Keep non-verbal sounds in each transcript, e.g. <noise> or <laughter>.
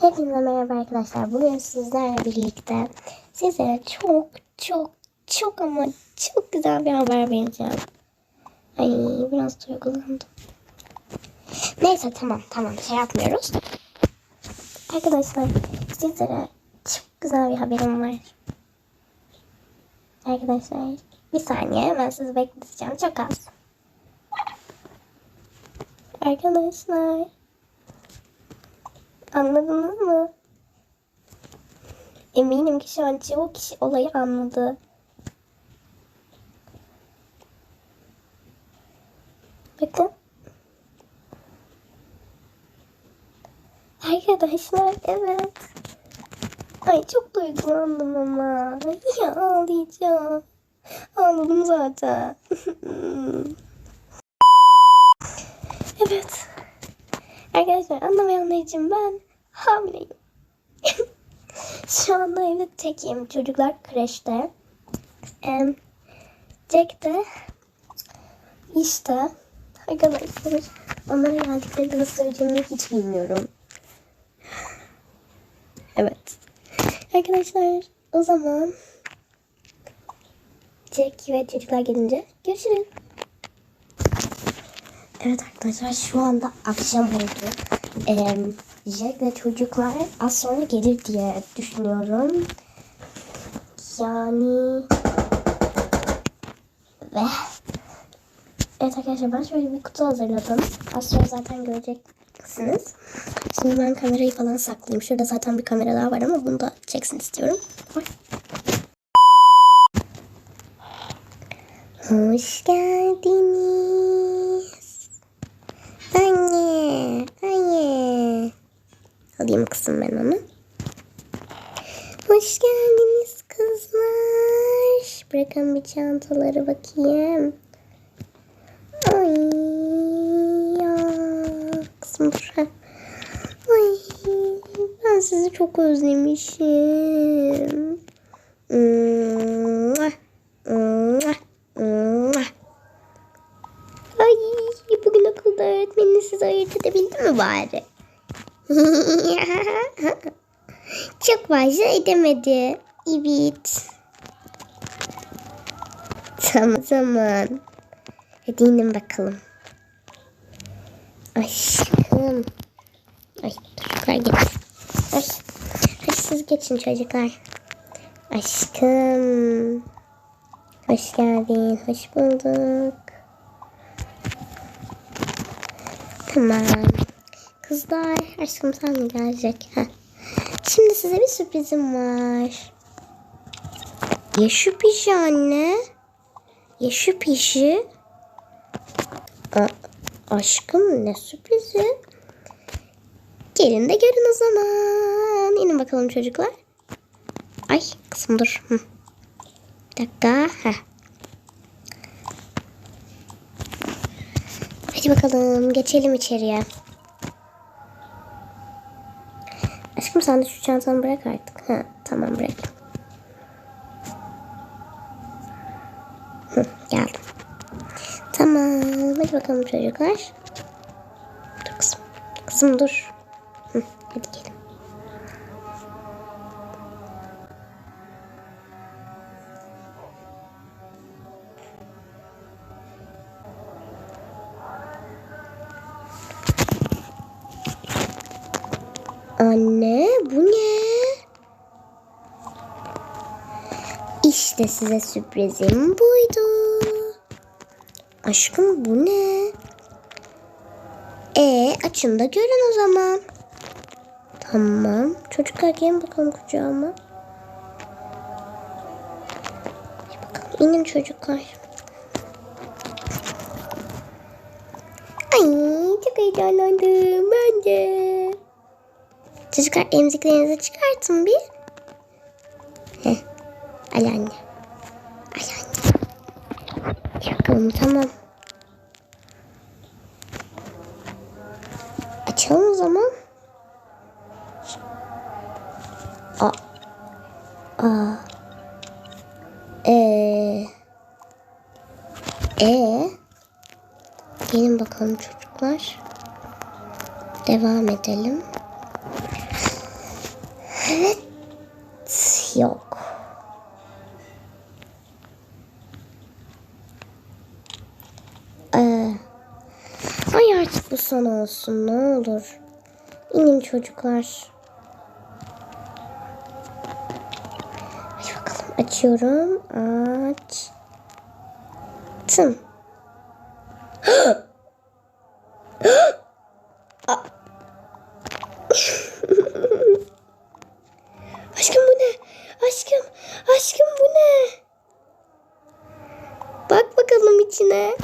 Hepinize merhaba arkadaşlar. Bugün sizlerle birlikte sizlere çok çok çok ama çok güzel bir haber vereceğim. Ay biraz duygulandım. Neyse tamam tamam şey yapmıyoruz. Arkadaşlar sizlere çok güzel bir haberim var. Arkadaşlar bir saniye hemen sizi bekleteceğim çok az. Arkadaşlar Anladınız mı? Eminim ki şu an çoğu kişi olayı anladı. Bakın. Arkadaşlar evet. Ay çok duygulandım ama. Ya ağlayacağım. Ağladım zaten. <laughs> evet. Arkadaşlar anlamayanlar için ben hamileyim. <laughs> Şu anda evde tekim. Çocuklar kreşte. Em, Jack de işte. Arkadaşlar onlara geldiklerinde nasıl söyleyeceğimi hiç bilmiyorum. Evet. Arkadaşlar o zaman Jack ve çocuklar gelince görüşürüz. Evet arkadaşlar şu anda akşam oldu. Ee, Jack ve çocuklar az sonra gelir diye düşünüyorum. Yani ve Evet arkadaşlar ben şöyle bir kutu hazırladım. Az sonra zaten göreceksiniz. Şimdi ben kamerayı falan saklayayım. Şurada zaten bir kamera daha var ama bunu da çeksin istiyorum. Hoş geldiniz. Anne, anne. Alayım kızım ben onu. Hoş geldiniz kızlar. Bırakın bir çantaları bakayım. Ay ya kızım ha. Ay ben sizi çok özlemişim. Mua, sizi ayırt edebildi mi bari? <laughs> Çok fazla edemedi. Evet. Tamam tamam. Hadi inin bakalım. Aşkım. Ay çocuklar geç. Ay. Siz geçin çocuklar. Aşkım. Hoş geldin. Hoş bulduk. Tamam. Kızlar aşkım sen mi gelecek? Heh. Şimdi size bir sürprizim var. Ya şu pişi anne? Ya şu? A- aşkım ne sürprizi? Gelin de görün o zaman. İnin bakalım çocuklar. Ay kızım dur. Hı. Bir dakika. Heh. Hadi bakalım geçelim içeriye. Aşkım sen de şu çantanı bırak artık. Ha, tamam bırak. Hı, geldim. Tamam. Hadi bakalım çocuklar. Dur kızım. Kızım dur. Hı, hadi gelin. Anne bu ne? İşte size sürprizim buydu. Aşkım bu ne? E açın da görün o zaman. Tamam. Çocuklar gelin bakalım kucağıma. Bakalım inin çocuklar. Ay çok heyecanlandım ben de. Çocuklar emziklerinizi çıkartın bir. Heh. Al anne. Al anne. Bakalım tamam. Açalım o zaman. A. A. E. E. Gelin bakalım çocuklar. Devam edelim. Evet. Yok. Ee, ay artık bu son olsun ne olur. İnin çocuklar. Hadi bakalım açıyorum. Aç. Tım. Aşkım bu ne? Aşkım, aşkım bu ne? Bak bakalım içine.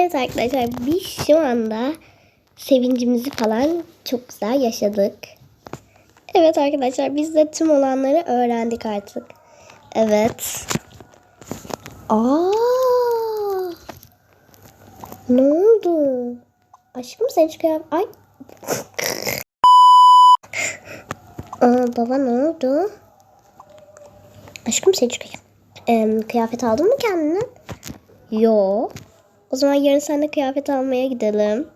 Evet arkadaşlar biz şu anda sevincimizi falan çok güzel yaşadık. Evet arkadaşlar biz de tüm olanları öğrendik artık. Evet. Aa! Ne oldu? Aşkım sen çıkıyor. Ay. <laughs> Aa, baba ne oldu? Aşkım sen çıkıyor. Ee, kıyafet aldın mı kendine? Yo. O zaman yarın sen de kıyafet almaya gidelim.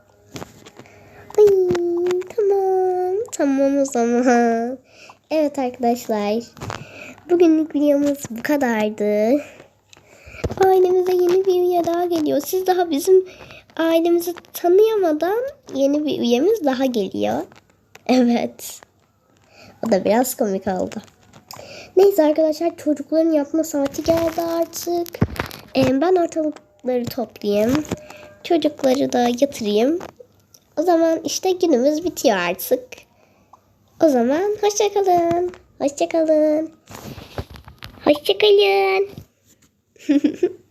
Ay, tamam. Tamam o zaman. Evet arkadaşlar. Bugünlük videomuz bu kadardı. Ailemize yeni bir üye daha geliyor. Siz daha bizim ailemizi tanıyamadan yeni bir üyemiz daha geliyor. Evet. O da biraz komik oldu. Neyse arkadaşlar çocukların yapma saati geldi artık. Ben ortalıkları toplayayım. Çocukları da yatırayım. O zaman işte günümüz bitiyor artık. O zaman hoşçakalın. Hoşçakalın. Hoşçakalın. <laughs>